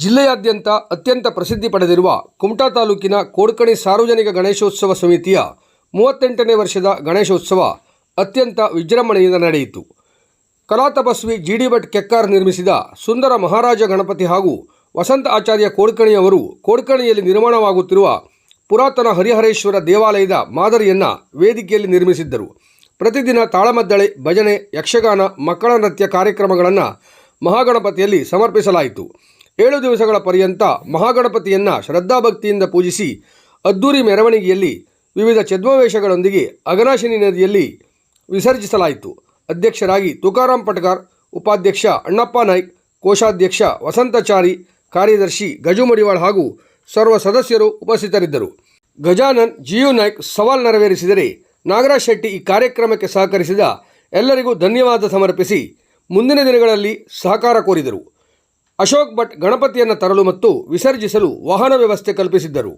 ಜಿಲ್ಲೆಯಾದ್ಯಂತ ಅತ್ಯಂತ ಪ್ರಸಿದ್ಧಿ ಪಡೆದಿರುವ ಕುಮಟಾ ತಾಲೂಕಿನ ಕೋಡ್ಕಣಿ ಸಾರ್ವಜನಿಕ ಗಣೇಶೋತ್ಸವ ಸಮಿತಿಯ ಮೂವತ್ತೆಂಟನೇ ವರ್ಷದ ಗಣೇಶೋತ್ಸವ ಅತ್ಯಂತ ವಿಜೃಂಭಣೆಯಿಂದ ನಡೆಯಿತು. ಕಲಾ ತಪಸ್ವಿ ಜಿ ಡಿ ಭಟ್ ಕೆಕ್ಕಾರ್ ನಿರ್ಮಿಸಿದ ಸುಂದರ ಮಹಾರಾಜ ಗಣಪತಿ ಹಾಗೂ ವಸಂತ ಆಚಾರ್ಯ ಕೋಡ್ಕಣಿಯವರು ಕೋಡ್ಕಣಿಯಲ್ಲಿ ನಿರ್ಮಾಣವಾಗುತ್ತಿರುವ ಪುರಾತನ ಹರಿಹರೇಶ್ವರ ದೇವಾಲಯದ ಮಾದರಿಯನ್ನು ವೇದಿಕೆಯಲ್ಲಿ ನಿರ್ಮಿಸಿದ್ದರು. ಪ್ರತಿದಿನ ತಾಳಮದ್ದಳೆ, ಭಜನೆ, ಯಕ್ಷಗಾನ, ಮಕ್ಕಳ ನೃತ್ಯ ಕಾರ್ಯಕ್ರಮಗಳನ್ನು ಮಹಾಗಣಪತಿಯಲ್ಲಿ ಸಮರ್ಪಿಸಲಾಯಿತು. ಏಳು ದಿವಸಗಳ ಪರ್ಯಂತ ಮಹಾಗಣಪತಿಯನ್ನು ಶ್ರದ್ಧಾಭಕ್ತಿಯಿಂದ ಪೂಜಿಸಿ ಅದ್ದೂರಿ ಮೆರವಣಿಗೆಯಲ್ಲಿ ವಿವಿಧ ಛದ್ಮವೇಷಗಳೊಂದಿಗೆ ಅಗನಾಶಿನಿ ನದಿಯಲ್ಲಿ ವಿಸರ್ಜಿಸಲಾಯಿತು. ಅಧ್ಯಕ್ಷರಾಗಿ ತುಕಾರಾಂ ಪಟ್ಕಾರ್ ಉಪಾಧ್ಯಕ್ಷ ಅಣ್ಣಪ್ಪ ನಾಯ್ಕ್, ಕೋಶಾಧ್ಯಕ್ಷ ವಸಂತಚಾರಿ, ಕಾರ್ಯದರ್ಶಿ ಗಜು ಮಡಿವಾಳ್ ಹಾಗೂ ಸರ್ವ ಸದಸ್ಯರು ಉಪಸ್ಥಿತರಿದ್ದರು. ಗಜಾನನ್, ಜಿಯು ನಾಯ್ಕ್ ಸವಾಲ್ ನೆರವೇರಿಸಿದರೆ ನಾಗರಾಜ್ ಶೆಟ್ಟಿ ಈ ಕಾರ್ಯಕ್ರಮಕ್ಕೆ ಸಹಕರಿಸಿದ ಎಲ್ಲರಿಗೂ ಧನ್ಯವಾದ ಸಮರ್ಪಿಸಿ ಮುಂದಿನ ದಿನಗಳಲ್ಲಿ ಸಹಕಾರ ಕೋರಿದರು. ಅಶೋಕ್ ಭಟ್ ಗಣಪತಿಯನ್ನು ತರಲು ಮತ್ತು ವಿಸರ್ಜಿಸಲು ವಾಹನ ವ್ಯವಸ್ಥೆ ಕಲ್ಪಿಸಿದ್ದರು.